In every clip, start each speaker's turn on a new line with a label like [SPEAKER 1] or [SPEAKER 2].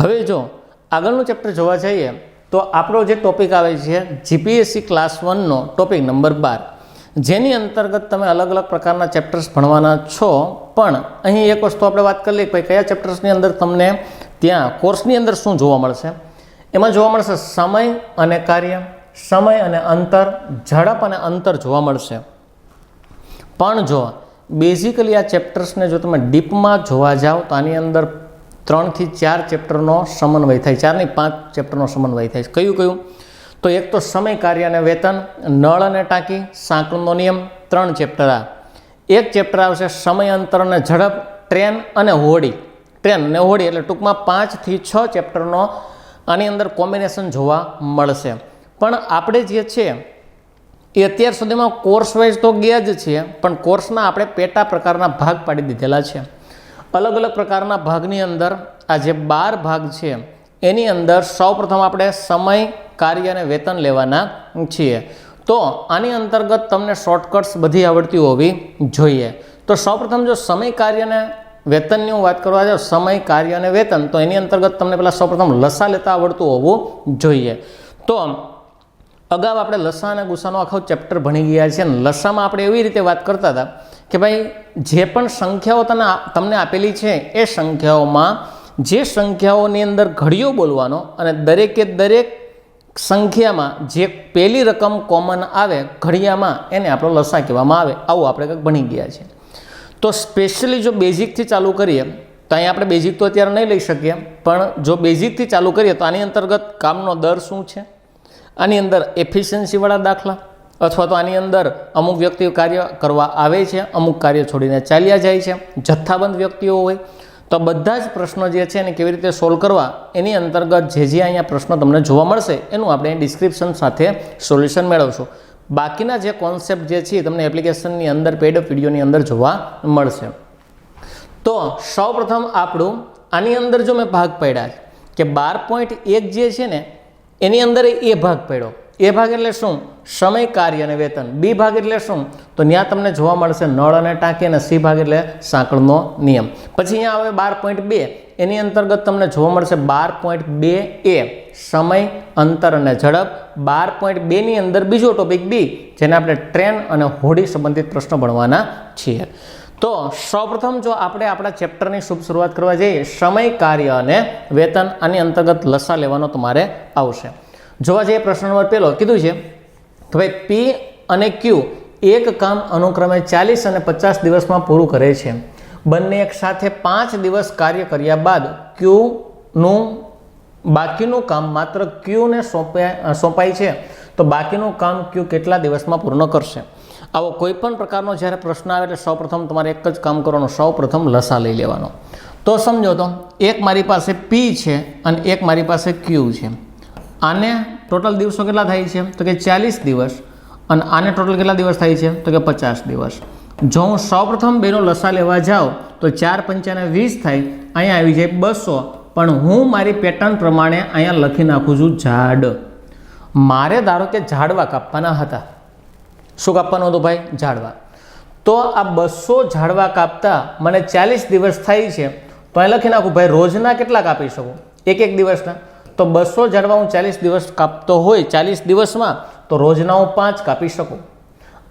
[SPEAKER 1] હવે જો, આગળનું ચેપ્ટર જોવા જઈએ, તો આપણો જે ટોપિક આવે છે જીપીએસસી ક્લાસ વનનો ટોપિક નંબર બાર. જેની અંતર્ગત તમે અલગ અલગ પ્રકારના ચેપ્ટર્સ ભણવાના છો, પણ અહીં એક વસ્તુ આપણે વાત કરી લઈએ ભાઈ કયા ચેપ્ટર્સની અંદર તમને ત્યાં કોર્સની અંદર શું જોવા મળશે? એમાં જોવા મળશે સમય અને કાર્ય, સમય અને અંતર, ઝડપ અને અંતર જોવા મળશે. પણ જો બેઝિકલી આ ચેપ્ટર્સને જો તમે ડીપમાં જોવા જાઓ, તો આની અંદર ત્રણથી ચાર ચેપ્ટરનો સમન્વય થાય. ચાર નહીં પાંચ ચેપ્ટરનો સમન્વય થાય કયું કયું? તો એક તો સમય, કાર્ય અને વેતન, નળ અને ટાંકી, સાંકળનો નિયમ, ત્રણ ચેપ્ટર આ. એક ચેપ્ટર આવશે સમય, અંતર અને ઝડપ, ટ્રેન અને હોડી. ટ્રેન અને હોડી એટલે ટૂંકમાં પાંચથી છ ચેપ્ટરનો આની અંદર કોમ્બિનેશન જોવા મળશે. પણ આપણે જે છે, એ અત્યાર સુધીમાં કોર્સ વાઇઝ તો ગયા જ છીએ, પણ કોર્સના આપણે પેટા પ્રકારના ભાગ પાડી દીધેલા છે. અલગ અલગ પ્રકારના ભાગની અંદર આ જે બાર ભાગ છે, એની અંદર સૌપ્રથમ આપણે સમય, કાર્ય અને વેતન લેવાના છીએ. તો આની અંતર્ગત તમને શોર્ટકટ્સ બધી આવડતી હોવી જોઈએ. તો સૌપ્રથમ જો સમય, કાર્ય અને વેતનની હું વાત કરવા જાઉં, સમય, કાર્ય અને વેતન, તો એની અંતર્ગત તમને પહેલાં સૌપ્રથમ લસા લેતા આવડતું હોવું જોઈએ. તો અગાઉ આપણે લસા અને ગુસાનો આખો ચેપ્ટર ભણી ગયા છે અને લસામાં આપણે એવી રીતે વાત કરતા હતા કે ભાઈ, જે પણ સંખ્યાઓ તને તમને આપેલી છે, એ સંખ્યાઓમાં જે સંખ્યાઓની અંદર ઘડીઓ બોલવાનો અને દરેકે દરેક સંખ્યામાં જે પહેલી રકમ કોમન આવે, ઘડિયામાં એને આપણો લસા કહેવામાં આવે. આવું આપણે કંઈક ભણી ગયા છે. તો સ્પેશિયલી જો બેઝિકથી ચાલુ કરીએ, તો અહીં આપણે બેઝિક તો અત્યારે નહીં લઈ શકીએ, પણ જો બેઝિકથી ચાલુ કરીએ, તો આની અંતર્ગત કામનો દર શું છે? આની અંદર એફિશિયન્સીવાળા દાખલા અથવા તો આની અંદર અમુક વ્યક્તિઓ કાર્ય કરવા આવે છે, અમુક કાર્ય છોડીને ચાલ્યા જાય છે, જથ્થાબંધ વ્યક્તિઓ હોય, તો બધા જ પ્રશ્નો જે છે એને કેવી રીતે સોલ્વ કરવા, એની અંતર્ગત જે જે અહીંયા પ્રશ્નો તમને જોવા મળશે, એનું આપણે ડિસ્ક્રિપ્શન સાથે સોલ્યુશન મેળવશું. બાકીના જે કોન્સેપ્ટ જે છે તમને એપ્લિકેશનની અંદર પેડ વિડીયોની અંદર જોવા મળશે. તો સૌપ્રથમ આપણું, આની અંદર જો મેં ભાગ પાડ્યા કે બાર પોઈન્ટ એક જે છે ને, એની અંદર એ ભાગ પડ્યો. એ ભાગ એટલે શું? સમય, કાર્ય અને વેતન. બી ભાગ એટલે શું? તો ત્યાં તમને જોવા મળશે નળ અને ટાંકી અને સી ભાગ એટલે સાંકળનો નિયમ. પછી અહીંયા આવે બાર પોઈન્ટ બે. એની અંતર્ગત તમને જોવા મળશે બાર પોઈન્ટ બે એ સમય, અંતર અને ઝડપ. બાર પોઈન્ટ બેની અંદર બીજો ટોપિક બી, જેને આપણે ટ્રેન અને હોડી સંબંધિત પ્રશ્નો ભણવાના છીએ. તો સૌપ્રથમ જો આપણે આપણા ચેપ્ટરની શુભ શરૂઆત કરવા જઈએ, સમય, કાર્ય અને વેતન આની અંતર્ગત લસા લેવાનો તમારે આવશે. જોવા જઈએ પ્રશ્ન નંબર પહેલો, કીધું છે તો ભાઈ પી અને ક્યુ એક કામ અનુક્રમે ચાલીસ અને પચાસ દિવસમાં પૂરું કરે છે. બંને એક સાથે પાંચ દિવસ કાર્ય કર્યા બાદ ક્યુનું બાકીનું કામ માત્ર ક્યુને સોંપાય સોંપાય છે. તો બાકીનું કામ ક્યુ કેટલા દિવસમાં પૂર્ણ કરશે? આવો કોઈ પણ પ્રકારનો જ્યારે પ્રશ્ન આવે એટલે સૌપ્રથમ તમારે એક જ કામ કરવાનું સૌપ્રથમ લસા લઈ લેવાનો. તો સમજો તો, એક મારી પાસે પી છે અને એક મારી પાસે ક્યુ છે. આને ટોટલ દિવસો કેટલા થાય છે? તો કે ચાલીસ દિવસ. અને આને ટોટલ કેટલા દિવસ થાય છે? તો કે પચાસ દિવસ. જો હું સૌપ્રથમ બેનો લસા લેવા જાઉં, તો ચાર પંચાને વીસ થાય, અહીંયા આવી જાય બસો. પણ હું મારી પેટર્ન પ્રમાણે અહીંયા લખી નાખું છું ઝાડ. મારે ધારો કે ઝાડવા કાપવાના હતા. શું કાપવાનું હતું ભાઈ? ઝાડવા. તો આ બસો ઝાડવા કાપતા મને ચાલીસ દિવસ થાય છે. તો અહીં લખી નાખું, ભાઈ, રોજના કેટલા કાપી શકું? એક એક દિવસના. તો બસો ઝાડવા હું ચાલીસ દિવસ કાપતો હોય, ચાલીસ દિવસમાં તો રોજના હું પાંચ કાપી શકું.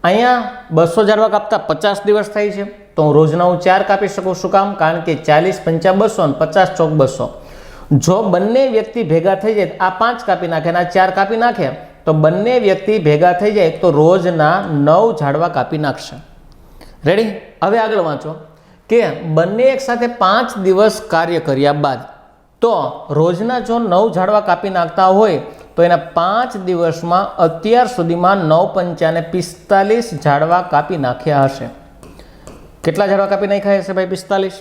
[SPEAKER 1] અહીંયા બસો ઝાડવા કાપતા પચાસ દિવસ થાય છે, તો હું રોજના હું ચાર કાપી શકું શું કામ? કારણ કે ચાલીસ પંચા બસો અને પચાસ ચોક બસો. જો બંને વ્યક્તિ ભેગા થઈ જાય, આ પાંચ કાપી નાખે અને આ ચાર કાપી નાખે, તો બંને વ્યક્તિ ભેગા થઈ જાય તો રોજના નવ ઝાડવા કાપી નાખશે. રેડી હવે આગળ વાંચો કે બંને એક સાથે પાંચ દિવસ કાર્ય કર્યા બાદ તો રોજના જો નવ ઝાડવા કાપી નાખતા હોય, તો એના પાંચ દિવસમાં અત્યાર સુધીમાં નવ પંચાને પિસ્તાલીસ ઝાડવા કાપી નાખ્યા હશે. કેટલા ઝાડવા કાપી નાખ્યા હશે ભાઈ પિસ્તાલીસ?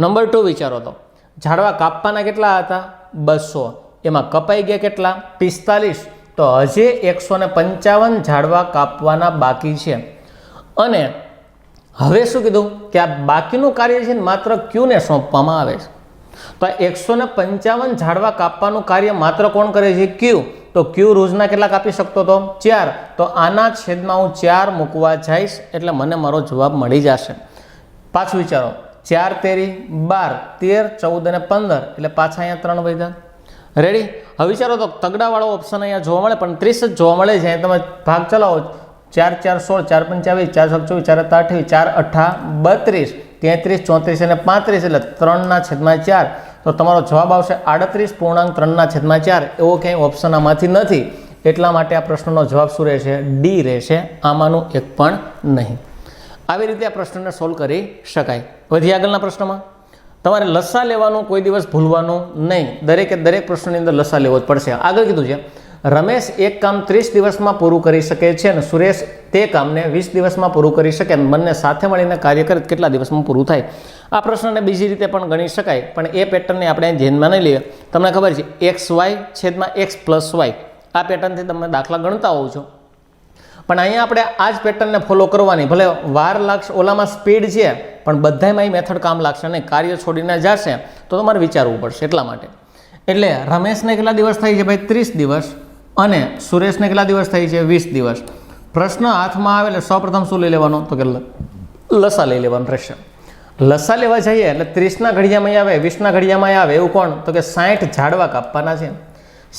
[SPEAKER 1] નંબર ટુ વિચારો તો. ઝાડવા કાપવાના કેટલા હતા? બસો. એમાં કપાઈ ગયા કેટલા? પિસ્તાલીસ. તો હજી એકસો પંચાવન ઝાડવા કાપવાના બાકી છે. અને હવે શું કીધું? કે આ બાકીનું કાર્ય છે માત્ર ક્યુને સોંપવામાં આવે છે. તો આ એકસો ને પંચાવન ઝાડવા કાપવાનું કાર્ય માત્ર કોણ કરે છે? ક્યુ. તો ક્યુ રોજના કેટલા કાપી શકતો હતો ચાર. તો આના છેદમાં હું ચાર મૂકવા જઈશ એટલે મને મારો જવાબ મળી જશે. પાછું વિચારો. ચાર તેરી બાર. તેર, ચૌદ અને પંદર. એટલે પાછા અહીંયા ત્રણ વધ્યા. રેડી હવે વિચારો તો તગડાવાળો ઓપ્શન અહીંયા જોવા મળે, પણ ત્રીસ જ જોવા મળે છે. તમે ભાગ ચલાવો. ચાર ચાર, સોળ, ચાર પંચાવીસ ચાર છ ચોવીસ ચાર સત્તા અઠ્યાવીસ ચાર અઠ્ઠા બત્રીસ. તેત્રીસ, ચોત્રીસ અને પાંત્રીસ એટલે ત્રણના છેદમાં ચાર. તો તમારો જવાબ આવશે આડત્રીસ, પૂર્ણાંક ત્રણના છેદમાં ચાર. એવો ક્યાંય ઓપ્શન આમાંથી નથી. એટલા માટે આ પ્રશ્નનો જવાબ શું રહેશે? ડી રહેશે. આમાંનું એક પણ નહીં. આવી રીતે આ પ્રશ્નને સોલ્વ કરી શકાય. વધી આગળના પ્રશ્નમાં. તમારે લસ્સા લેવાનું, કોઈ દિવસ ભૂલવાનું નહીં. દરેકે દરેક પ્રશ્નની અંદર લસ્સા લેવો જ પડશે. આગળ કીધું છે. રમેશ એક કામ ત્રીસ દિવસમાં પૂરું કરી શકે છે અને સુરેશ તે કામને વીસ દિવસમાં પૂરું કરી શકે બંને સાથે મળીને કાર્ય કરે કેટલા દિવસમાં પૂરું થાય? આ પ્રશ્નને બીજી રીતે પણ ગણી શકાય, પણ એ પેટર્નને આપણે ધ્યાનમાં નહીં લઈએ. તમને ખબર છે, એક્સ વાય છેદમાં એક્સ પ્લસ વાય. આ પેટર્નથી તમે દાખલા ગણતા હોવ છો. પણ અહીંયા આપણે આ જ પેટર્નને ફોલો કરવાની. ભલે વાર લાગશે, ઓલામાં સ્પીડ છે, પણ બધામાં એ મેથડ કામ લાગશે અને કાર્ય છોડીને જશે, તો તમારે વિચારવું પડશે એટલા માટે. એટલે રમેશને કેટલા દિવસ થાય છે ભાઈ? ત્રીસ દિવસ. અને સુરેશને કેટલા દિવસ થાય છે? વીસ દિવસ. પ્રશ્ન હાથમાં આવે એટલે સૌપ્રથમ શું લઈ લેવાનો? તો કે લસા લઈ લેવાનું રહેશે લસા લેવા જઈએ એટલે ત્રીસના ઘડિયામાં આવે, વીસના ઘડિયામાં આવે, એવું કોણ? તો કે સાઠ ઝાડવા કાપવાના છે.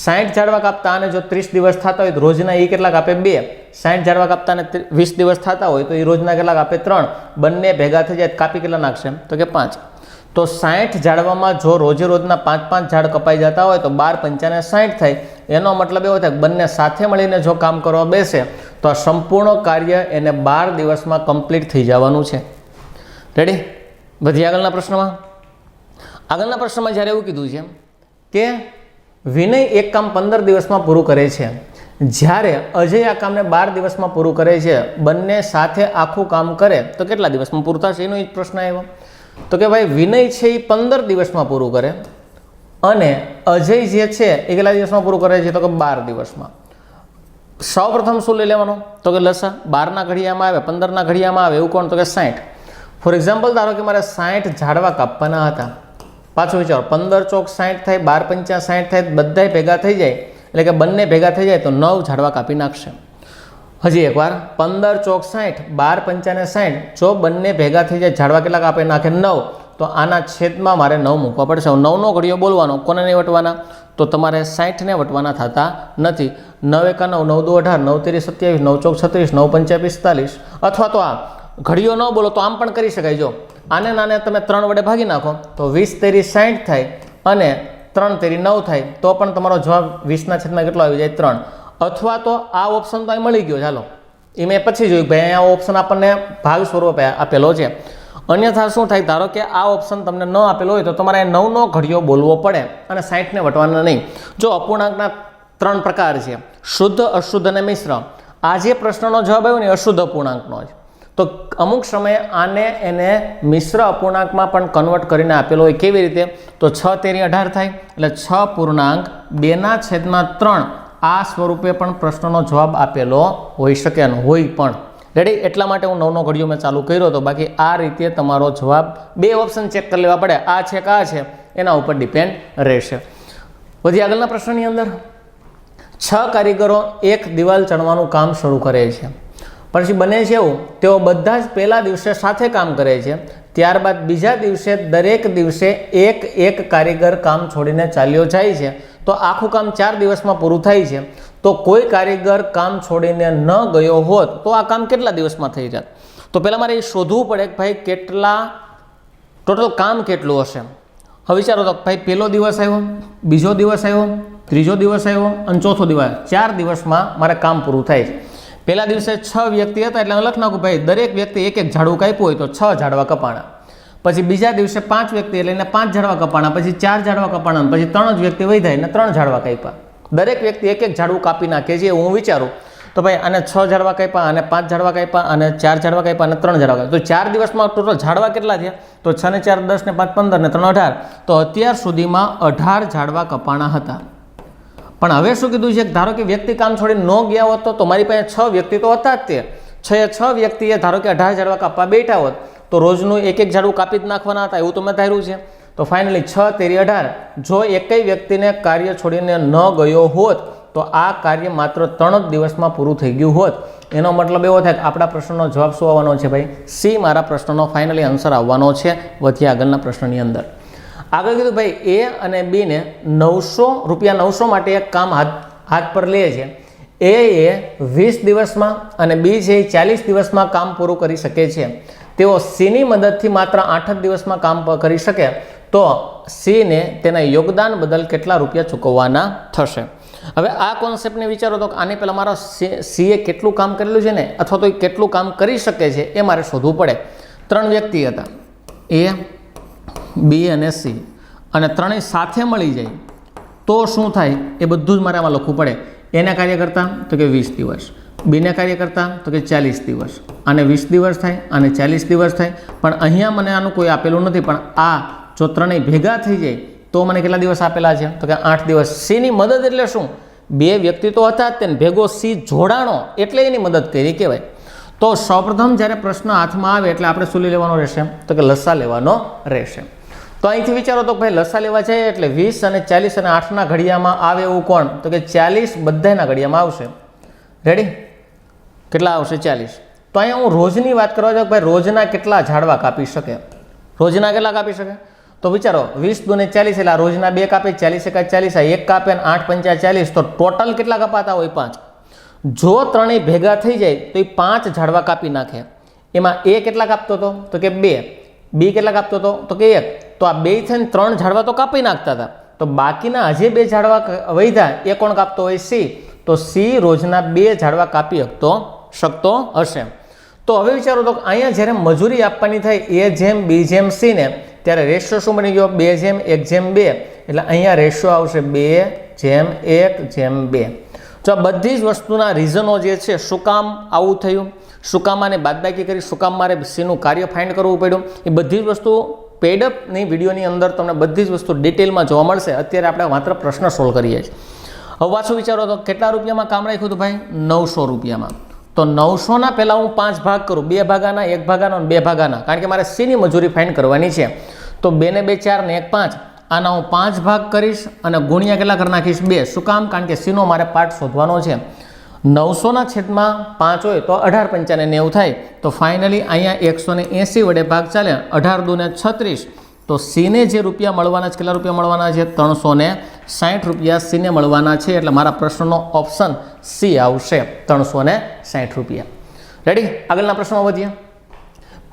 [SPEAKER 1] સાઠ ઝાડવા કાપતા અને જો ત્રીસ દિવસ થતા હોય તો રોજના એ કેટલાક આપે બે. સાઠ ઝાડવા કાપતા અને વીસ દિવસ થતા હોય તો એ રોજના કેટલાક આપે ત્રણ. બંને ભેગા થઈ જાય કાપી કેટલા નાખશે? તો કે પાંચ. તો સાઠ ઝાડવામાં જો રોજે રોજના પાંચ પાંચ ઝાડ કપાઈ જતા હોય તો બાર, પંચાને સાઠ થાય. એનો મતલબ એવો થાય બંને સાથે મળીને જો કામ કરવા બેસે તો આ સંપૂર્ણ કાર્ય એને બાર દિવસમાં કમ્પ્લીટ થઈ જવાનું છે. રેડી વધી આગળના પ્રશ્નમાં? આગળના પ્રશ્નમાં જ્યારે એવું કીધું છે કે વિનય એક કામ પંદર દિવસમાં પૂરું કરે છે. જ્યારે અજય આ કામને બાર દિવસમાં પૂરું કરે છે, બંને સાથે આખું કામ કરે, તો કેટલા દિવસમાં પૂરું થશે? એનો જ પ્રશ્ન આવ્યો. તો કે ભાઈ, વિનય છે એ પંદર દિવસમાં પૂરું કરે અને અજય જે છે એ કેટલા દિવસમાં પૂરું કરે છે? તો કે બાર દિવસમાં. સૌ પ્રથમ શું લઈ લેવાનું? તો કે લસા બારના ઘડિયામાં આવે, પંદરના ઘડિયામાં આવે, એવું કોણ? તો કે સાઠ ફોર એક્ઝામ્પલ ધારો કે મારે સાઠ ઝાડવા કાપવાના હતા. પાછું વિચારો, પંદર ચોક સાઠ થાય, બાર પંચા સાઠ થાય, બધાય ભેગા થઈ જાય, એટલે કે બંને ભેગા થઈ જાય, તો નવ ઝાડવા કાપી નાખશે. હજી એકવાર, પંદર ચોક સાઠ બાર પંચાને સાઠ જો બંને ભેગા થઈ જાય, ઝાડવા કેટલા કાપી નાખે? નવ. તો આના છેદમાં મારે નવ મૂકવા પડશે. નવનો ઘડિયો બોલવાનો, કોને નહીં વટવાના તો તમારે સાઠને વટવાના થતા નથી. નવ એકા નવ નવ દો અઢાર, નવ તેરી સત્યાવીસ, નવ ચોક છત્રીસ, નવ પંચા પિસ્તાલીસ. અથવા તો આ ઘડીઓ ન બોલો તો આમ પણ કરી શકાય. જો આને નાને તમે ત્રણ વડે ભાગી નાખો, તો વીસ તેરી સાઠ થાય અને ત્રણ તેરી નવ થાય, તો પણ તમારો જવાબ વીસના છેદમાં કેટલો આવી જાય? ત્રણ. અથવા તો આ ઓપ્શન તો અહીં મળી ગયો. ચાલો. એ મેં પછી જોયું ભાઈ અહીંયા ઓપ્શન આપણને ભાગ સ્વરૂપે આપેલો છે. અન્યથા શું થાય? ધારો કે આ ઓપ્શન તમને ન આપેલો હોય તો તમારે નવનો ઘડિયો બોલવો પડે અને સાઠને વટવાના નહીં. જો અપૂર્ણાંકના ત્રણ પ્રકાર છે. શુદ્ધ, અશુદ્ધ અને મિશ્ર. આ જે પ્રશ્નનો જવાબ આવ્યો ને અશુદ્ધ અપૂર્ણાંકનો જ તો અમુક સમયે આને એને મિશ્ર અપૂર્ણાંકમાં પણ કન્વર્ટ કરીને આપેલો હોય કેવી રીતે? તો છ તેરી અઢાર થાય. એટલે છ પૂર્ણાંક બેના છેદમાં ત્રણ આ સ્વરૂપે પણ પ્રશ્નનો જવાબ આપેલો હોઈ શકે અને હોય પણ. રેડી એટલા માટે હું નવનો ઘડિયો મેં ચાલુ કર્યો હતો. બાકી આ રીતે તમારો જવાબ બે ઓપ્શન ચેક કરી લેવા પડે. આ છે કા છે, એના ઉપર ડિપેન્ડ રહેશે. વધી આગળના પ્રશ્નની અંદર. છ કારીગરો એક દિવાલ ચણવાનું કામ શરૂ કરે છે. પછી બને છે એવું, તેઓ બધા જ પહેલા દિવસે સાથે કામ કરે છે. ત્યારબાદ બીજા દિવસે દરેક દિવસે એક એક કારીગર કામ છોડીને ચાલ્યો જાય છે. તો આખું કામ ચાર દિવસમાં પૂરું થાય છે. તો કોઈ કારીગર કામ છોડીને ન ગયો હોત, તો આ કામ કેટલા દિવસમાં થઈ જાત? તો પહેલાં મારે એ શોધવું પડે કે ભાઈ કેટલા, ટોટલ કામ કેટલું હશે? હવે વિચારો તો ભાઈ પહેલો દિવસ આવ્યો, બીજો દિવસ આવ્યો, ત્રીજો દિવસ આવ્યો અને ચોથો દિવસ, ચાર દિવસમાં મારે કામ પૂરું થાય છે. પહેલા દિવસે છ વ્યક્તિ હતા એટલે લખ નાખું, ભાઈ, દરેક વ્યક્તિ એક એક ઝાડવું કાપ્યું હોય તો છ ઝાડવા કપાણા. પછી બીજા દિવસે પાંચ વ્યક્તિ એટલે એને પાંચ ઝાડવા કપાણા, પછી ચાર ઝાડવા કપાણા, પછી ત્રણ જ વ્યક્તિ વહી ને ત્રણ ઝાડવા કાપ્યા. દરેક વ્યક્તિ એક એક ઝાડવું કાપી નાખે છે હું વિચારું. તો ભાઈ આને છ ઝાડવા કાપ્યા અને પાંચ ઝાડવા કાપ્યા અને ચાર ઝાડવા કાપ્યા અને ત્રણ ઝાડવા કાપ્યા. તો ચાર દિવસમાં ટોટલ ઝાડવા કેટલા થયા? તો છ ને ચાર, દસ ને પાંચ, પંદર ને ત્રણ, અઢાર. તો અત્યાર સુધીમાં અઢાર ઝાડવા કપાણા હતા. પણ હવે શું કીધું છે? ધારો કે વ્યક્તિ કામ છોડીને ન ગયા હોત તો તો મારી પાસે છ વ્યક્તિ તો હતા જ તે. છ એ છ વ્યક્તિએ ધારો કે અઢાર ઝાડવા કાપવા બેઠા હોત, તો રોજનું એક એક ઝાડવું કાપી જ નાખવાના હતા એવું તો મેં ધાર્યું છે. તો ફાઇનલી છ, તેરી અઢાર. જો એકેય વ્યક્તિને કાર્ય છોડીને ન ગયો હોત, તો આ કાર્ય માત્ર ત્રણ જ દિવસમાં પૂરું થઈ ગયું હોત. એનો મતલબ એવો થાય કે આપણા પ્રશ્નનો જવાબ શું આવવાનો છે ભાઈ? સી મારા પ્રશ્નનો ફાઇનલી આન્સર આવવાનો છે વધ્યા આગળના પ્રશ્નની અંદર. આગળ કીધું ભાઈ, એ અને બીને નવસો, રૂપિયા નવસો માટે એક કામ હાથ હાથ પર લે છે. એ એ વીસ દિવસમાં અને બી છે એ ચાલીસ દિવસમાં કામ પૂરું કરી શકે છે. તેઓ સીની મદદથી માત્ર આઠ જ દિવસમાં કામ કરી શકે. તો સીને તેના યોગદાન બદલ કેટલા રૂપિયા ચૂકવવાના થશે? હવે આ કોન્સેપ્ટને વિચારો તો આને આની પહેલાં મારા સીએ કેટલું કામ કરેલું છે ને? અથવા તો એ કેટલું કામ કરી શકે છે એ મારે શોધવું પડે. ત્રણ વ્યક્તિ હતા. એ બી અને સી અને ત્રણેય સાથે મળી જાય. તો શું થાય? એ બધું જ મારે આમાં લખવું પડે. એના કાર્ય કરતાં તો કે વીસ દિવસ. બીને કાર્ય કરતાં તો કે ચાલીસ દિવસ. આને વીસ દિવસ થાય અને ચાલીસ દિવસ થાય. પણ અહીંયા મને આનું કોઈ આપેલું નથી. પણ આ જો ત્રણેય ભેગા થઈ જાય, તો મને કેટલા દિવસ આપેલા છે? તો કે આઠ દિવસ. સીની મદદ એટલે શું? બે વ્યક્તિ તો હતા જ તેને. ભેગો સી જોડાણો એટલે એની મદદ કરી કહેવાય. તો સૌપ્રથમ જ્યારે પ્રશ્ન હાથમાં આવે એટલે આપણે શું લેવાનો રહેશે? તો કે લસા લેવાનો રહેશે. તો અહીંથી વિચારો તો ભાઈ લસા લેવા જાય એટલે વીસ અને ચાલીસ અને આઠના ઘડિયામાં આવે એવું કોણ? તો કે ચાલીસ બધાના ઘડિયામાં આવશે. રેડી કેટલા આવશે? ચાલીસ. તો અહીંયા હું રોજની વાત કરવા જાઉં ભાઈ રોજના કેટલા ઝાડવા કાપી શકે? રોજના કેટલા કાપી શકે? તો વિચારો, વીસ દુને ચાલીસ એટલે રોજના બે કાપે, ચાલીસ એકા ચાલીસ એક કાપે અને આઠ પંચા ચાલીસ, તો ટોટલ કેટલા કપાતા હોય? પાંચ. જો ત્રણેય ભેગા થઈ જાય, તો એ પાંચ ઝાડવા કાપી નાખે. એમાં એ કેટલા કાપતો હતો? તો કે બે. બી કેટલા કાપતો હતો? તો કે એક. તો આ બે થઈને ત્રણ ઝાડવા તો કાપી નાખતા હતા. તો બાકીના હજી બે ઝાડવા વૈધા, એ કોણ કાપતો હોય? સી. તો સી રોજના બે ઝાડવા કાપી શકતો શકતો હશે. તો હવે વિચારો તો અહીંયા જ્યારે મજૂરી આપવાની થાય, એ જેમ, બી જેમ, સી ને ત્યારે રેશિયો શું બની ગયો? બે જેમ એક જેમ બે. એટલે અહીંયા રેશિયો આવશે બે જેમ એક જેમ બે. તો આ બધી જ વસ્તુના રીઝનો જે છે, શું કામ આવું થયું? શું કામ આને બાદબાકી કરી? શું કામ મારે સીનું કાર્ય ફાઇન્ડ કરવું પડ્યું? એ બધી જ વસ્તુ પેડઅપની વિડીયોની અંદર તમને બધી જ વસ્તુ ડિટેલમાં જોવા મળશે. અત્યારે આપણે માત્ર પ્રશ્ન સોલ્વ કરીએ છીએ. હવે પાછું વિચારો તો? કેટલા રૂપિયામાં કામ રાખ્યું હતું ભાઈ? નવસો રૂપિયામાં. તો નવસોના પહેલાં હું પાંચ ભાગ કરું. બે ભાગાના, એક ભાગાના બે ભાગાના. કારણ કે મારે સીની મજૂરી ફાઇન કરવાની છે. તો બે ને બે, ચાર ને એક, પાંચ. આના હું પાંચ ભાગ કરીશ અને ગુણ્યા કેટલા કરી નાખીશ? બે. શું કામ? કારણ કે સીનો મારે પાર્ટ શોધવાનો છે. નવસોના છેદમાં પાંચ હોય તો અઢાર પંચાને નેવું થાય. તો ફાઇનલી અહીંયા એકસો એંસી વડે ભાગ ચાલે. અઢાર દુને છત્રીસ. તો સીને જે રૂપિયા મળવાના છે, કેટલા રૂપિયા મળવાના છે? ત્રણસો ને સાઠ રૂપિયા સીને મળવાના છે. એટલે મારા પ્રશ્નનો ઓપ્શન સી આવશે, ત્રણસો ને સાઠ રૂપિયા. રેડી આગળના પ્રશ્નમાં વધીએ.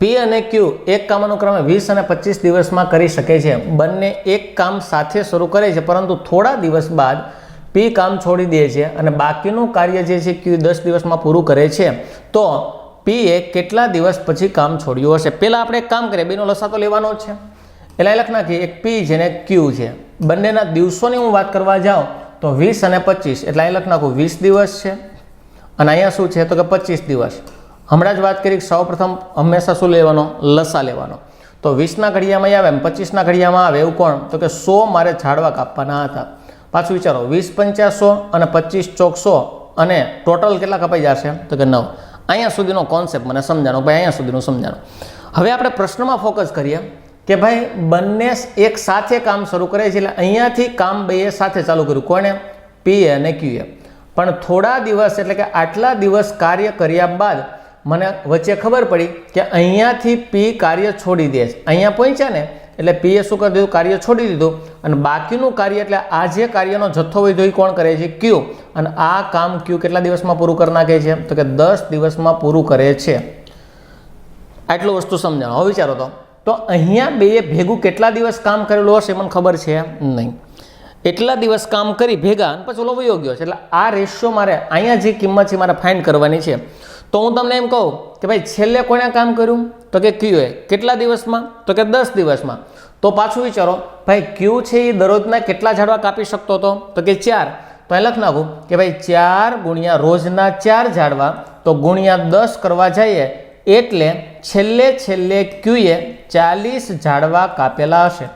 [SPEAKER 1] પી અને ક્યુ એક કામનો ક્રમે વીસ અને પચીસ દિવસમાં કરી શકે છે. બંને એક કામ સાથે શરૂ કરે છે, પરંતુ થોડા દિવસ બાદ પી કામ છોડી દે છે અને બાકીનું કાર્ય જે છે ક્યુ દસ દિવસમાં પૂરું કરે છે. તો પી એ કેટલા દિવસ પછી કામ છોડ્યું હશે? પહેલાં આપણે એક કામ કરીએ, બેનો લસા તો લેવાનો જ છે. એટલે એ લખ એક પી છે ને ક્યુ છે. બંનેના દિવસોની હું વાત કરવા જાઉં તો વીસ અને પચીસ, એટલે અહીં લખ નાખું વીસ દિવસ છે. અને અહીંયા શું છે? તો કે પચીસ દિવસ. હમણાં જ વાત કરી સૌ પ્રથમ હંમેશા શું લેવાનો? લસા લેવાનો. તો વીસના ઘડિયામાં આવે એમ પચીસના ઘડિયામાં આવે એવું કોણ? તો કે સો મારે ઝાડવા કાપવાના હતા. પાછું વિચારો, વીસ પંચ્યાસો અને પચીસ ચોકસો અને ટોટલ કેટલા કપાઈ જશે? તો કે નવ. અહીંયા સુધીનો કોન્સેપ્ટ મને સમજાણો, ભાઈ, અહીંયા સુધીનું સમજાણો. હવે આપણે પ્રશ્નમાં ફોકસ કરીએ. કે ભાઈ બંને એક સાથે કામ શરૂ કરે છે એટલે અહીંયાથી કામ બે સાથે ચાલુ કર્યું. કોણે? પી અને ક્યુ પણ થોડા દિવસ એટલે કે આટલા દિવસ કાર્ય કર્યા બાદ મને વચ્ચે ખબર પડી કે અહીંયાથી પી કાર્ય છોડી દે છે. અહીંયા પહોંચ્યા ને એટલે પીએ શું કરી દીધું? કાર્ય છોડી દીધું. અને બાકીનું કાર્ય એટલે આ જે કાર્યનો જથ્થો વધ્યો એ કોણ કરે છે? ક્યુ. અને આ કામ ક્યુ કેટલા દિવસમાં પૂરું કરી નાખે છે? તો કે દસ દિવસમાં પૂરું કરે છે. આટલું વસ્તુ સમજાવો હવે વિચારો તો. તો અહીંયા બેએ ભેગું કેટલા દિવસ કામ કરેલું હશે મને ખબર છે નહીં. એટલા દિવસ કામ કરી ભેગા અને પછી ઓલો વયો ગયો છે. એટલે આ રેશિયો મારે અહીંયા જે કિંમત છે મારે ફાઇન્ડ કરવાની છે. તો હું તમને એમ કહું કે ભાઈ છેલ્લે કોણે કામ કર્યું? તો કે ક્યુએ કેટલા દિવસમાં? તો કે દસ દિવસમાં. તો પાછું વિચારો, ભાઈ ક્યુ છે એ દરરોજના કેટલા ઝાડવા કાપી શકતો હતો? તો કે ચાર. તો અહીં લખ નાખું કે ભાઈ ચાર ગુણ્યા રોજના ચાર ઝાડવા, તો ગુણ્યા દસ કરવા જઈએ એટલે છેલ્લે છેલ્લે ક્યુએ ચાલીસ ઝાડવા કાપેલા હશે.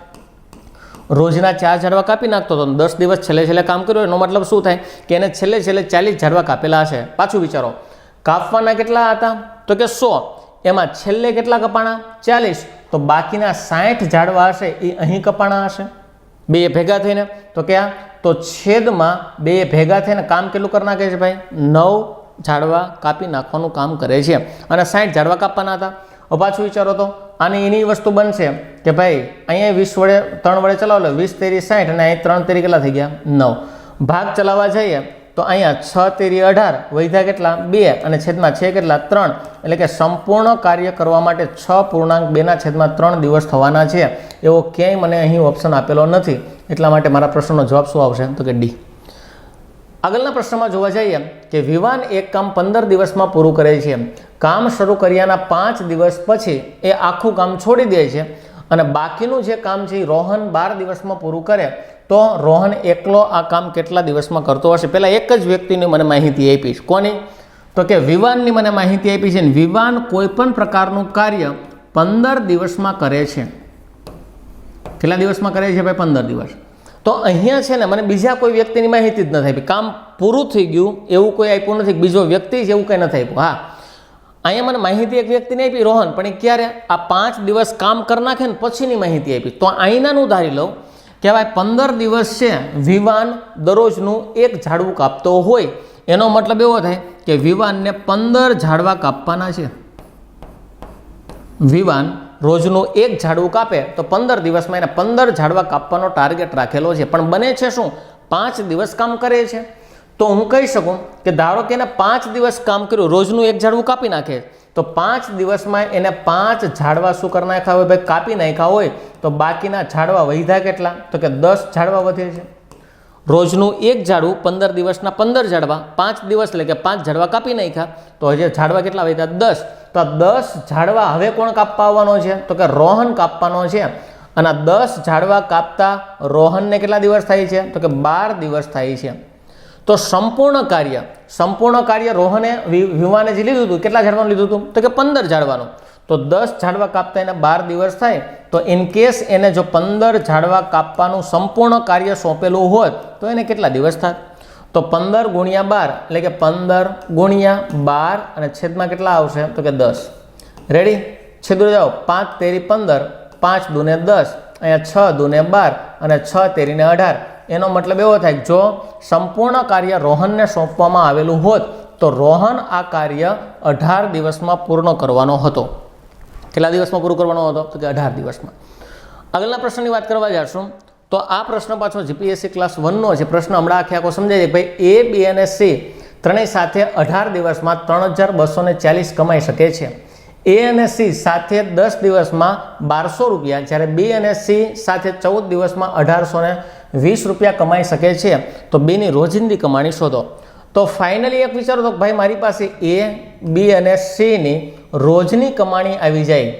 [SPEAKER 1] રોજના ચાર ઝાડવા કાપી નાખતો હતો દસ દિવસ છેલ્લે છેલ્લે કામ કર્યું એનો મતલબ શું થાય કે એને છેલ્લે છેલ્લે ચાલીસ ઝાડવા કાપેલા હશે? પાછું વિચારો. કાપવાના કેટલા હતા? તો કે સો. એમાં છેલ્લે કેટલા કપાણા? ચાલીસ. તો બાકીના સાઠ ઝાડવા હશે એ અહીં કપાણા હશે? બે ભેગા થઈને. તો ક્યાં તો છેદમાં બે ભેગા થઈને કામ કેટલું કરી નાખે છે ભાઈ? નવ ઝાડવા કાપી નાખવાનું કામ કરે છે. અને સાઠ ઝાડવા કાપવાના હતા. હવે પાછું વિચારો તો અને એની વસ્તુ બનશે કે ભાઈ, અહીંયા વીસ વડે, ત્રણ વડે ચલાવો એટલે વીસ તેરી સાઠ અને અહીં ત્રણ તેરી કેટલા થઈ ગયા? નવ. ભાગ ચલાવવા જઈએ તો અહીંયા છ તેરી અઢાર વૈધા કેટલા? બે અને છેદમાં છે કેટલા? ત્રણ. એટલે કે સંપૂર્ણ કાર્ય કરવા માટે છ પૂર્ણાંક બેના છેદમાં ત્રણ દિવસ થવાના છે. એવો ક્યાંય મને અહીં ઓપ્શન આપેલો નથી. એટલા માટે મારા પ્રશ્નનો જવાબ શું આવશે? તો કે ડી. આગળના પ્રશ્નમાં જોવા જઈએ કે વિવાન એક કામ પંદર દિવસમાં પૂરું કરે છે. કામ શરૂ કર્યાના પાંચ દિવસ પછી એ આખું કામ છોડી દે છે. અને બાકીનું જે કામ છે એ રોહન બાર દિવસમાં પૂરું કરે, તો રોહન એકલો આ કામ કેટલા દિવસમાં કરતો હશે? પહેલાં એક જ વ્યક્તિની મને માહિતી આપી છે. કોની? તો કે વિવાનની મને માહિતી આપી છે વિવાન કોઈ પણ પ્રકારનું કાર્ય પંદર દિવસમાં કરે છે. કેટલા દિવસમાં કરે છે ભાઈ? પંદર દિવસ. તો અહીંયા છે ને મને બીજા કોઈ વ્યક્તિની માહિતી જ નથી આપી. કામ પૂરું થઈ ગયું, એવું કોઈ આપ્યું નથી બીજો વ્યક્તિ જ એવું કંઈ નથી આપ્યું. હા. અહીંયા મને માહિતી એક વ્યક્તિને આપી, રોહન, પણ એ ક્યારે આ પાંચ દિવસ કામ કરી નાખે ને પછીની માહિતી આપી. તો અહીંનાનું ધારી લઉં. કે ભાઈ પંદર દિવસ છે, વિવાન દરરોજનું એક ઝાડવું કાપતો હોય. એનો મતલબ એવો થાય કે વિવાનને પંદર ઝાડવા કાપવાના છે. વિવાન રોજનું એક ઝાડવું કાપે તો પંદર દિવસમાં એને પંદર ઝાડવા કાપવાનો ટાર્ગેટ રાખેલો છે. પણ બને છે શું? પાંચ દિવસ કામ કરે છે. તો હું કહી શકું કે ધારો કે એને પાંચ દિવસ કામ કર્યું, રોજનું એક ઝાડવું કાપી નાખે, તો પાંચ દિવસમાં એને પાંચ ઝાડવા શું કરી નાખ્યા હોય? ભાઈ, કાપી નાખ્યા હોય. તો બાકીના ઝાડવા વધ્યા કેટલા? તો કે દસ ઝાડવા વધે છે. રોજનું એક ઝાડવું પંદર દિવસના પંદર ઝાડવા, પાંચ દિવસ એટલે કે પાંચ ઝાડવા કાપી નાખ્યા, તો હજી ઝાડવા કેટલા વધ્યા? દસ. તો દસ ઝાડવા હવે કોણ કાપવા આવવાનો છે? તો કે રોહન કાપવાનો છે. અને દસ ઝાડવા કાપતા રોહનને કેટલા દિવસ થાય છે? તો કે બાર દિવસ થાય છે. તો સંપૂર્ણ કાર્ય સંપૂર્ણ કાર્ય રોહને વિવાને જે લીધું હતું, કેટલા ઝાડવાનું લીધું હતું? તો કે પંદર ઝાડવાનું. તો દસ ઝાડવા કાપતા એને બાર દિવસ થાય. તો ઇન કેસ એને જો પંદર ઝાડવા કાપવાનું સંપૂર્ણ કાર્ય સોંપેલું હોત તો એને કેટલા દિવસ થાય? તો પંદર ગુણ્યા બાર, એટલે કે પંદર ગુણ્યા બાર અને છેદમાં કેટલા આવશે? તો કે દસ. રેડી છેદું જાઓ. પાંચ તેરી પંદર, પાંચ દુને દસ, અહીંયા છ દુને બાર અને છ તેરીને અઢાર. એનો મતલબ એવો થાય જો સંપૂર્ણ કાર્ય રોહનને સોંપવામાં આવેલું હોત, તો રોહન આ કાર્ય અઢાર દિવસમાં પૂર્ણ કરવાનો હતો. કેટલા દિવસમાં પૂરું કરવાનો હતો? તો કે અઢાર દિવસમાં. આગળના પ્રશ્નની વાત કરવા જશું. તો આ પ્રશ્ન પાછો જીપીએસસી ક્લાસ વનનો છે પ્રશ્ન હમણાં આખે આખો સમજાય છે ભાઈ એ બી અને સી ત્રણેય સાથે અઢાર દિવસમાં ત્રણ હજાર બસો ચાલીસ કમાઈ શકે છે. એ અને સી સાથે દસ દિવસમાં બારસો રૂપિયા, જ્યારે બી અને સી સાથે ચૌદ દિવસમાં અઢારસો વીસ રૂપિયા કમાઈ શકે છે. તો બેની રોજિંદી કમાણી શોધો. તો ફાઇનલી એક વિચારો તો ભાઈ મારી પાસે એ બી અને સીની રોજની કમાણી આવી જાય.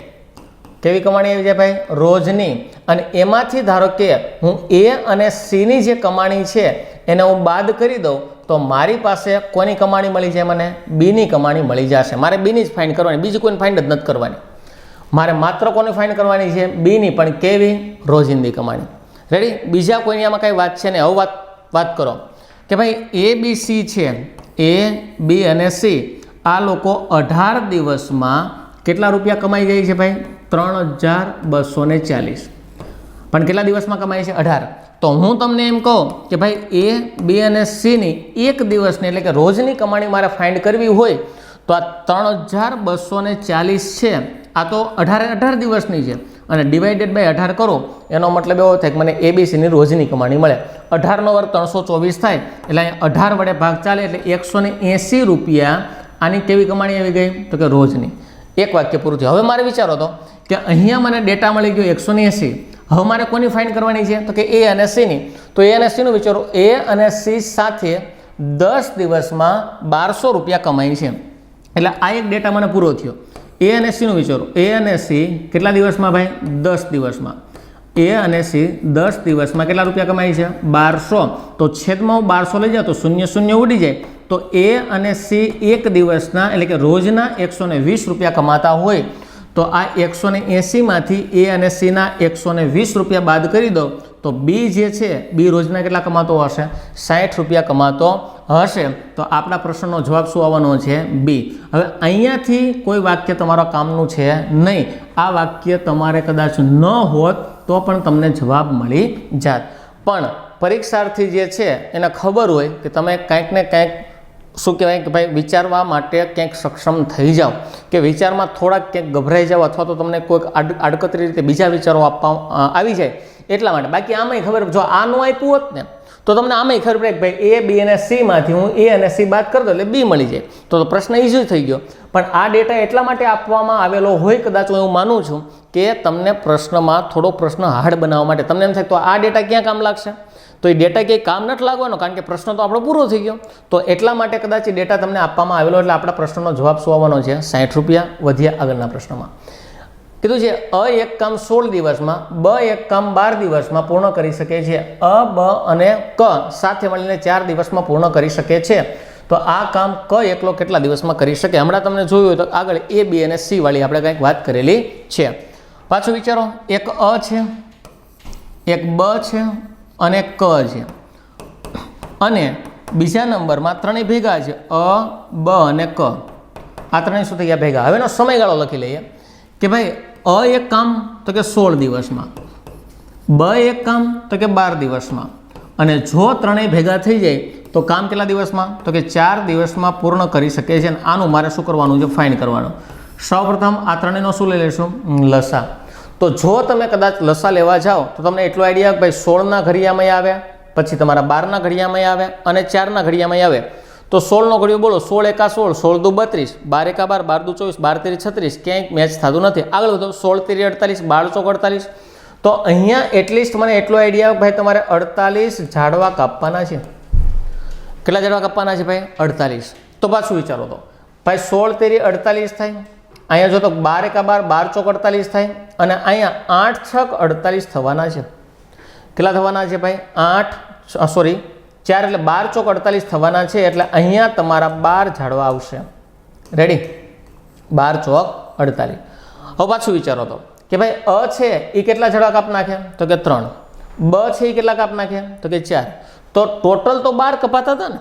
[SPEAKER 1] કેવી કમાણી આવી જાય ભાઈ? રોજની. અને એમાંથી ધારો કે હું એ અને સીની જે કમાણી છે, એને હું બાદ કરી દઉં, તો મારી પાસે કોની કમાણી મળી જાય મને? બીની કમાણી મળી જશે. મારે બીની જ ફાઇન કરવાની. બીજી કોઈને ફાઇન જ નથી કરવાની. મારે માત્ર કોની ફાઇન કરવાની છે? બીની પણ કેવી? રોજિંદી કમાણી. રેડી બીજા કોઈની આમાં કાંઈ વાત છે ને? આવું વાત વાત કરો. કે ભાઈ એ બી સી છે. એ બી અને સી આ લોકો અઢાર દિવસમાં કેટલા રૂપિયા કમાઈ જાય છે ભાઈ? ત્રણ હજાર બસો ને ચાલીસ. પણ કેટલા દિવસમાં કમાય છે? અઢાર. તો હું તમને એમ કહું કે ભાઈ, એ, બી અને સીની એક દિવસની, એટલે કે રોજની કમાણી મારે ફાઇન્ડ કરવી હોય, તો આ ત્રણ હજાર બસો ને ચાલીસ છે. આ તો અઢારે અઢાર દિવસની છે. અને ડિવાઇડેડ બાય અઢાર કરો, એનો મતલબ એવો થાય કે મને એબીસીની રોજની કમાણી મળે. અઢારનો વર્ગ ત્રણસો ચોવીસ થાય, એટલે અહીંયા અઢાર વડે ભાગ ચાલે, એટલે એકસો ને એંસી રૂપિયા આની કેવી કમાણી આવી ગઈ? તો કે રોજની. એક વાક્ય પૂરું થયું. હવે મારે વિચારો તો કે અહીંયા મને ડેટા મળી ગયો એકસો ને એંસી. હવે મારે કોની ફાઇન્ડ કરવાની છે? તો કે એ અને સીની તો એ અને સીનું વિચારો. એ અને સી સાથે દસ દિવસમાં બારસો રૂપિયા કમાય છે. એટલે આ એક ડેટા મને પૂરો થયો. એ અને સીનું વિચારો. એ અને સી કેટલા દિવસમાં ભાઈ? દસ દિવસમાં. એ અને સી દસ દિવસમાં કેટલા રૂપિયા કમાય છે? બારસો. તો છેદમાં હું બારસો લઈ જાઉં તો શૂન્ય શૂન્ય ઉડી જાય. તો એ અને સી એક દિવસના એટલે કે રોજના એકસો વીસ રૂપિયા કમાતા હોય. તો આ એકસો ને એંસીમાંથી એ અને સીના એકસો ને વીસ રૂપિયા બાદ કરી દો. તો બી જે છે, બી રોજના કેટલા કમાતો હશે? સાઠ રૂપિયા કમાતો હશે. તો આપણા પ્રશ્નનો જવાબ શું આવવાનો છે? બી. હવે અહીંયાથી કોઈ વાક્ય તમારા કામનું છે નહીં. આ વાક્ય તમારે કદાચ ન હોત તો પણ તમને જવાબ મળી જાત. પણ પરીક્ષાર્થી જે છે, એને ખબર હોય કે તમે કંઈક ને કાંઈક શું કહેવાય કે ભાઈ વિચારવા માટે ક્યાંક સક્ષમ થઈ જાઓ. કે વિચારમાં થોડાક ક્યાંક ગભરાઈ જાઓ અથવા તો તમને કોઈક આડ, આડકતરી રીતે બીજા વિચારો આપવા આવી જાય. એટલા માટે. બાકી આમાંય ખબર, જો આ ન આપ્યું હોત ને તો તમને આમાં ખબર પડે કે ભાઈ એ બી અને સીમાંથી હું એ અને સી બાદ કરી દઉં એટલે બી મળી જાય. તો તો પ્રશ્ન ઇઝી થઈ ગયો. પણ આ ડેટા એટલા માટે આપવામાં આવેલો હોય કદાચ હું એવું માનું છું કે તમને પ્રશ્નમાં થોડો પ્રશ્ન હાર્ડ બનાવવા માટે. તમને એમ થાય તો આ ડેટા ક્યાં કામ લાગશે? તો એ ડેટા ક્યાંય કામ નથી લાગવાનો, કારણ કે પ્રશ્ન તો આપણો પૂરો થઈ ગયો. તો એટલા માટે કદાચ એ ડેટા તમને આપવામાં આવેલો, એટલે આપણા પ્રશ્નનો જવાબ શું આવવાનો છે? સાઠ રૂપિયા વધ્યા આગળના પ્રશ્નમાં. કીધું છે, અ એક કામ સોળ દિવસમાં, બ એક કામ બાર દિવસમાં પૂર્ણ કરી શકે છે. અ, બ અને ક સાથે મળીને ચાર દિવસમાં પૂર્ણ કરી શકે છે. તો આ કામ ક એકલો કેટલા દિવસમાં કરી શકે? હમણાં તમને જોયું તો આગળ એ, બી અને સી વાળી આપણે કંઈક વાત કરેલી છે. પાછું વિચારો, એક અ છે, એક બ છે અને ક છે. અને બીજા નંબરમાં ત્રણેય ભેગા છે, અ, બ અને ક. આ ત્રણેય શું થઈ ગયા ભેગા. હવેનો સમયગાળો લખી લઈએ કે ભાઈ અ એક કામ તો કે સોળ દિવસમાં. બ એક કામ તો કે બાર દિવસમાં. અને જો ત્રણેય ભેગા થઈ જાય, તો કામ કેટલા દિવસમાં? તો કે ચાર દિવસમાં પૂર્ણ કરી શકે છે અને આનું મારે શું કરવાનું છે? ફાઇન કરવાનું. સૌપ્રથમ આ ત્રણેયનો શું લઈ લેશું લસા. તો જો તમે કદાચ લસા લેવા જાઓ, તો તમને એટલો આઈડિયા ભાઈ સોળના ઘડિયામાં આવે, પછી તમારા બારના ઘડિયામાં આવે અને ચારના ઘડિયામાં આવે. તો સોળનો ઘડિયો બોલો, સોળ એકા સોળ સોળ દુ બત્રીસ, બાર એકા બાર બાર દુ ચોવીસ, બાર તેરી છત્રીસ, ક્યાંય મેચ થતું નથી. આગળ વધો, સોળ તેરી અડતાલીસ, બાર ચોક અડતાલીસ. તો અહીંયા એટલીસ્ટ મને એટલો આઈડિયા ભાઈ તમારે અડતાલીસ ઝાડવા કાપવાના છે. કેટલા ઝાડવા કાપવાના છે ભાઈ? અડતાલીસ. તો પાછું વિચારો તો. ભાઈ સોળ તેરી અડતાલીસ થાય. અહીંયા જો તો બાર એકા બાર બાર ચોક અડતાલીસ થાય. અને અહીંયા આઠ છક અડતાલીસ થવાના છે. કેટલા થવાના છે ભાઈ? આઠ સોરી ચાર એટલે બાર ચોક અડતાલીસ થવાના છે એટલે અહીંયા તમારા બાર ઝાડવા આવશે. રેડી બાર ચોક અડતાલીસ. હવે પાછું વિચારો તો, કે ભાઈ અ છે એ કેટલા ઝાડવા કાપ નાખે તો કે ત્રણ. બ છે એ કેટલા કાપ નાખે તો કે ચાર. તો ટોટલ તો બાર કપાતા હતા ને.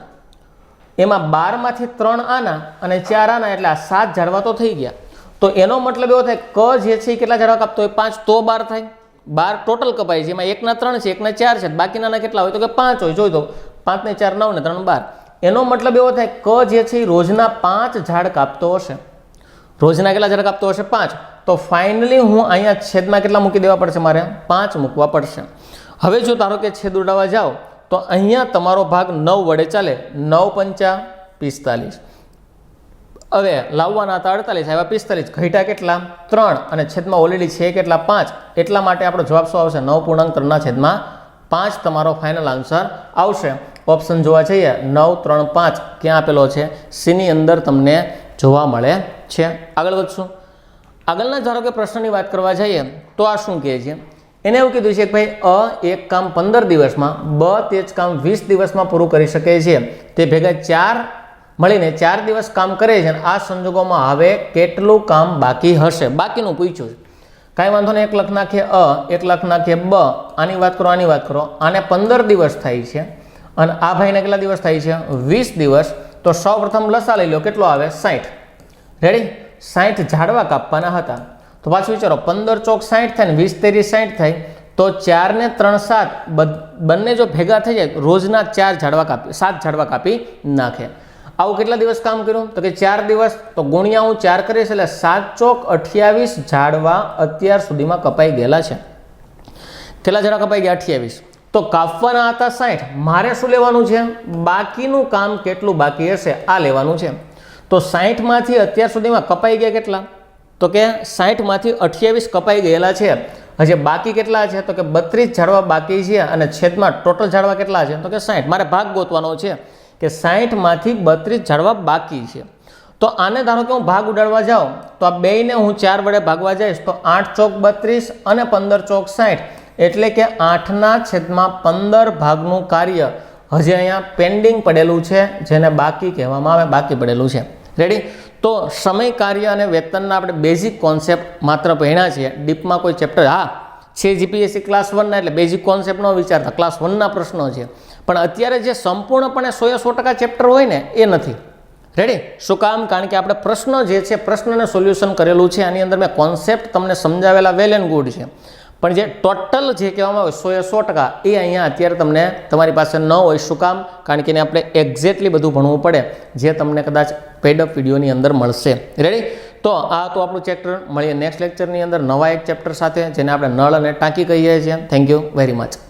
[SPEAKER 1] એમાં બારમાંથી ત્રણ આના અને ચાર આના એટલે આ સાત ઝાડવા તો થઈ ગયા. તો એનો મતલબ એવો થાય ક જે છે એ કેટલા ઝાડવા કાપતો હોય? પાંચ, તો બાર થાય. બાર ટોટલ કપાય છે. એમાં એકના ત્રણ છે, એકના ચાર છે બાકીના કેટલા હોય? તો કે પાંચ હોય. જોઈ દો. પાંચ ને ચાર, નવ ને ત્રણ, બાર. એનો મતલબ એવો થાય ક જે છે એ રોજના પાંચ ઝાડ કાપતો હશે. રોજના કેટલા ઝાડ કાપતો હશે? પાંચ. તો ફાઇનલી હું અહીંયા છેદમાં કેટલા મૂકી દેવા પડશે મારે? પાંચ મૂકવા પડશે. હવે જો ધારો કે છેદ ઉડાવવા જાઓ, તો અહીંયા તમારો ભાગ નવ વડે ચાલે. નવ પંચા પિસ્તાલીસ. હવે લાવવાના હતા અડતાલીસ, આવ્યા પિસ્તાલીસ. ઘટ્યા કેટલા? ત્રણ. અને છેદમાં ઓલરેડી છે કેટલા? પાંચ. એટલા માટે આપણો જવાબ શું આવશે? નવ પૂર્ણાંક ત્રણના છેદમાં પાંચ તમારો ફાઇનલ આન્સર આવશે. ઓપ્શન જોવા જઈએ, નવ, ત્રણ, પાંચ ક્યાં આપેલો છે? સીની અંદર તમને જોવા મળે છે. આગળ વધશું. આગળના ધારો કે પ્રશ્નની વાત કરવા જઈએ, તો આ શું કહે છે? એને એવું કીધું છે કે ભાઈ, અ એક કામ પંદર દિવસમાં, બ તે જ કામ વીસ દિવસમાં પૂરું કરી શકે છે. તે ભેગા ચાર મળીને ચાર દિવસ કામ કરે છે અને આ સંજોગોમાં હવે કેટલું કામ બાકી હશે? બાકીનું પૂછ્યું કાંઈ વાંધો નહીં, એક લખ નાખીએ અ, એક લખ નાખીએ બ. આની વાત કરો, આની વાત કરો. આને પંદર દિવસ થાય છે. અને આ ભાઈને કેટલા દિવસ થાય છે? વીસ દિવસ. તો સૌપ્રથમ લસા લઈ લો. કેટલો આવે? સાઠ રેડી સાઠ ઝાડવા કાપવાના હતા. તો પાછું વિચારો, પંદર ચોક સાઠ થાય ને વીસ તેરી સાઠ થાય, તો ચાર ને ત્રણ સાત બંને જો ભેગા થઈ જાય, રોજના ચાર ઝાડવા કાપી, સાત ઝાડવા કાપી નાખે. આવું કેટલા દિવસ કામ કર્યું? તો કે ચાર દિવસ. તો ગુણ્યા હું ચાર કરીશ એટલે સાત ચોક અઠ્યાવીસ ઝાડવા અત્યાર સુધીમાં કપાઈ ગયેલા છે. કેટલા ઝાડવા કપાઈ ગયા? અઠ્યાવીસ. તો કાપવાના હતા સાઠ. મારે શું લેવાનું છે? બાકીનું કામ કેટલું બાકી હશે? આ લેવાનું છે. તો સાઠમાંથી અત્યાર સુધીમાં કપાઈ ગયા કેટલા? તો કે સાઠમાંથી અઠ્યાવીસ કપાઈ ગયેલા છે. હજી બાકી કેટલા છે? તો કે બત્રીસ ઝાડવા બાકી છે અને છેદમાં ટોટલ ઝાડવા કેટલા છે? તો કે સાઠ. મારે ભાગ ગોતવાનો છે કે સાઠમાંથી બત્રીસ ઝાડવા બાકી છે. તો આને ધારો કે હું ભાગ ઉડાડવા જાઉં, તો આ બેયને હું ચાર વડે ભાગવા જઈશ, તો આઠ ચોક બત્રીસ અને પંદર ચોક સાઠ. એટલે કે આઠના છેદમાં પંદર ભાગનું કાર્ય હજી અહીંયા પેન્ડિંગ પડેલું છે, જેને બાકી કહેવામાં આવે, બાકી પડેલું છે. રેડી તો સમય, કાર્ય અને વેતનના આપણે બેઝિક કોન્સેપ્ટ માત્ર ભણ્યા છીએ. ડીપમાં કોઈ ચેપ્ટર હા, છે જીપીએસસી ક્લાસ વનના એટલે બેઝિક કોન્સેપ્ટનો વિચાર વિચારતા ક્લાસ વનના પ્રશ્નો છે. પણ અત્યારે જે સંપૂર્ણપણે સોએ સો ટકા ચેપ્ટર હોય ને, એ નથી. રેડી શું કામ? કારણ કે આપણે પ્રશ્ન જે છે, પ્રશ્નને સોલ્યુશન કરેલું છે. આની અંદર મેં કોન્સેપ્ટ તમને સમજાવેલા વેલ એન્ડ ગુડ છે. પણ જે ટોટલ જે કહેવામાં આવે સો એ સો ટકા, એ અહીંયા અત્યારે તમને તમારી પાસે ન હોય શું કામ? કારણ કે એને આપણે એક્ઝેક્ટલી બધું ભણવું પડે, જે તમને કદાચ પેડઅપ વિડીયોની અંદર મળશે. રેડી તો આ તો આપણું ચેપ્ટર મળીએ નેક્સ્ટ લેક્ચરની અંદર નવા એક ચેપ્ટર સાથે, જેને આપણે નળ અને ટાંકી કહીએ છીએ. Thank you very much